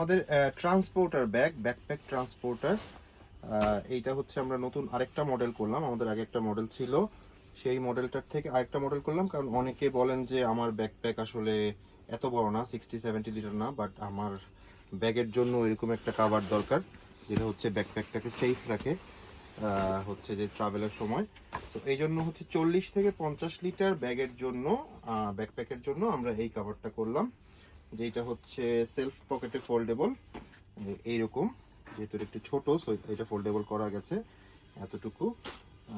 আমাদের transporter bag backpack transporter এইটা হচ্ছে আমরা নতুন আরেকটা মডেল করলাম। আমাদের আগে একটা মডেল ছিল। সেই মডেলটার থেকে আরেকটা মডেল করলাম। কারণ অনেকে বলেন যে আমার ব্যাকপ্যাক আসলে এত বড় না সিক্সটি সেভেন্টি লিটার না বাট আমার ব্যাগের জন্য এরকম একটা কাভার দরকার, যেটা হচ্ছে ব্যাকপ্যাকটাকে সেফ রাখে হচ্ছে যে ট্রাভেলের সময়। তো এই জন্য হচ্ছে চল্লিশ থেকে পঞ্চাশ লিটার ব্যাগের জন্য ব্যাকপ্যাকের জন্য আমরা এই কাভারটা করলাম। যেটা হচ্ছে সেলফ পকেটে ফোল্ডেবল এইরকম, যেহেতু একটু ছোট সো এটা ফোল্ডেবল করা গেছে এতটুকু।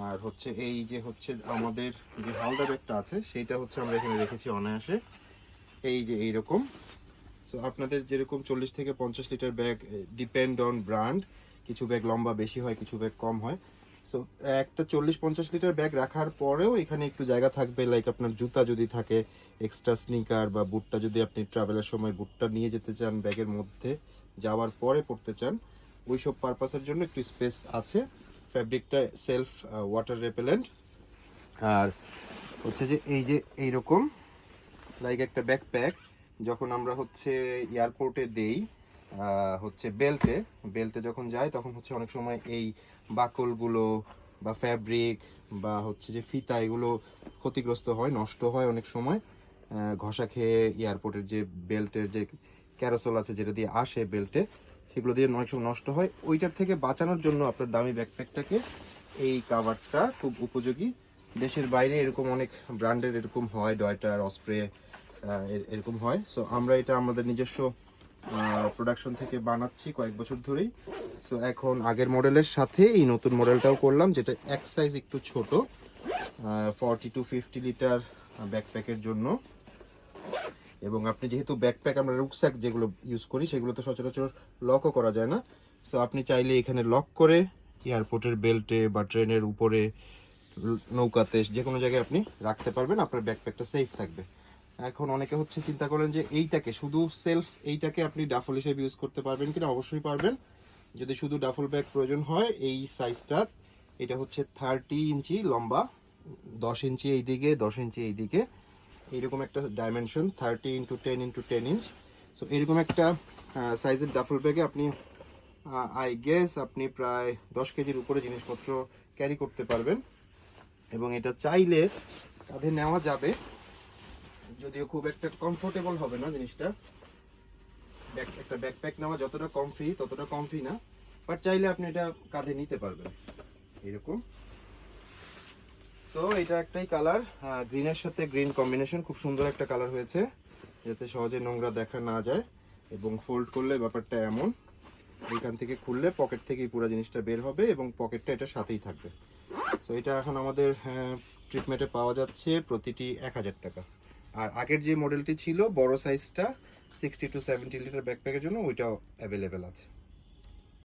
আর হচ্ছে এই যে হচ্ছে আমাদের যে হালদা ব্যাগটা আছে, সেইটা হচ্ছে আমরা এখানে রেখেছি অনায়াসে। এই যে এইরকম। সো আপনাদের যেরকম চল্লিশ থেকে পঞ্চাশ litre bag depend on brand কিছু ব্যাগ লম্বা বেশি হয়, কিছু ব্যাগ কম হয়। সো একটা চল্লিশ পঞ্চাশ লিটার ব্যাগ রাখার পরেও এখানে একটু জায়গা থাকবে লাইক আপনার জুতা যদি থাকে এক্সট্রা স্নিকার বা বুটটা যদি আপনি ট্রাভেলের সময় বুটটা নিয়ে যেতে চান ব্যাগের মধ্যে, যাওয়ার পরে পড়তে চান, ওইসব পারপাসের জন্য একটু স্পেস আছে। ফ্যাব্রিকটা সেলফ ওয়াটার রেপেলেন্ট আর হচ্ছে যে এই যে এইরকম লাইক একটা ব্যাকপ্যাক যখন আমরা হচ্ছে এয়ারপোর্টে দেই হচ্ছে বেল্টে বেল্টে যখন যায়, তখন হচ্ছে অনেক সময় এই বাকলগুলো বা ফ্যাব্রিক বা হচ্ছে যে ফিতা, এগুলো ক্ষতিগ্রস্ত হয়, নষ্ট হয় অনেক সময়। ঘষা খেয়ে এয়ারপোর্টের যে বেল্টের যে ক্যারোসল আছে, যেটা দিয়ে আসে বেল্টে সেগুলো দিয়ে অনেক সময় নষ্ট হয়। ওইটার থেকে বাঁচানোর জন্য আপনার দামি ব্যাকপ্যাকটাকে এই কাভারটা খুব উপযোগী। দেশের বাইরে এরকম অনেক ব্র্যান্ডের এরকম হয় ডয়টার অস্প্রে এরকম হয়। সো আমরা এটা আমাদের নিজস্ব প্রোডাকশন থেকে বানাচ্ছি কয়েক বছর ধরেই। সো এখন আগের মডেলের সাথে এই নতুন মডেলটাও করলাম, যেটা এক সাইজ একটু ছোট ফর্টি টু ফিফটি লিটার ব্যাকপ্যাকের জন্য। এবং আপনি যেহেতু ব্যাকপ্যাক আমরা রুকস্যাক যেগুলো ইউজ করি, সেগুলো তো সচরাচর লকও করা যায় না। সো আপনি চাইলে এখানে লক করে এয়ারপোর্টের বেল্টে বা ট্রেনের উপরে, নৌকাতে যে কোনো জায়গায় আপনি রাখতে পারবেন, আপনার ব্যাকপ্যাকটা সেফ থাকবে। এখন অনেকে হচ্ছে চিন্তা করেন যে এইটাকে, শুধু সেলফ এইটাকে আপনি ডাফল হিসেবে ইউজ করতে পারবেন কিনা? অবশ্যই পারবেন। যদি শুধু ডাফল ব্যাগ প্রয়োজন হয়, এই সাইজটা এটা হচ্ছে থার্টি ইঞ্চি লম্বা, দশ ইঞ্চি এইদিকে, দশ ইঞ্চি এই এইদিকে। এইরকম একটা dimension thirty into ten into ten inch so এরকম একটা সাইজের ডাফল ব্যাগে আপনি আই গেস আপনি প্রায় দশ কেজির উপরে জিনিসপত্র ক্যারি করতে পারবেন। এবং এটা চাইলে কাঁধে নেওয়া যাবে। যদিও খুব একটা কমফোর্টেবল হবে না জিনিসটা। ব্যাক- একটা ব্যাকপ্যাক নেওয়া যতটা কমফি ততটা কমফি না। বাট চাইলে আপনি এটা কাঁধে নিতে পারবেন। এরকম। তো এটা একটাই কালার গ্রিনের সাথে গ্রিন কম্বিনেশন খুব সুন্দর একটা কালার হয়েছে। যাতে সহজে নোংরা দেখা না যায় এবং ফোল্ড করলে ব্যাপারটা এমন। এখান থেকে খুললে পকেট থেকেই পুরো জিনিসটা বের হবে এবং পকেটটা এটা সাথেই থাকবে। তো এটা এখন আমাদের ট্রিটমেন্টে পাওয়া যাচ্ছে প্রতিটি এক হাজার টাকা। আর আগের যে মডেলটি ছিল, বড় সাইজটা সিক্সটি টু সেভেন্টি লিটার ব্যাকপ্যাকের জন্য, ওইটাও অ্যাভেলেবেল আছে।